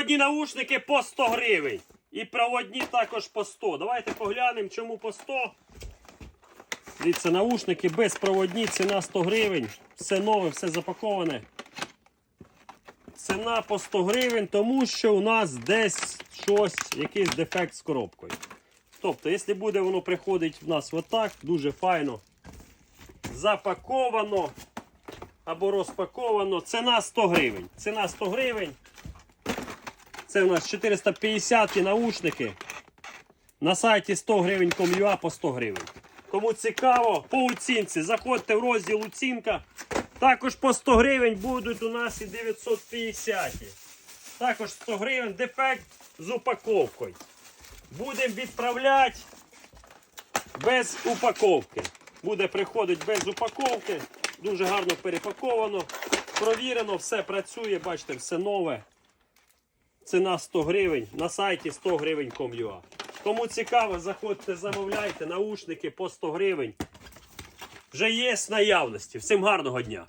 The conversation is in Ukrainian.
Безпроводні наушники по 100 гривень. І проводні також по 100. Давайте поглянемо, чому по 100. Дивіться, наушники безпроводні, ціна 100 гривень. Все нове, все запаковане. Ціна по 100 гривень, тому що у нас десь щось, якийсь дефект з коробкою. Тобто, якщо буде воно приходить в нас отак, дуже файно запаковано або розпаковано, ціна 100 гривень. Ціна 100 гривень. Це у нас 450 наушники. На сайті 100 гривень ком'юа по 100 гривень. Кому цікаво, по оцінці, заходьте в розділ оцінка. Також по 100 гривень будуть у нас і 950. Також 100 гривень дефект з упаковкою. Будемо відправляти без упаковки. Буде приходити без упаковки. Дуже гарно перепаковано. Провірено, все працює, бачите, все нове. Ціна 100 гривень. На сайті 100 гривень ком'юа. Кому цікаво, заходьте, замовляйте наушники по 100 гривень. Вже є з наявності. Всім гарного дня!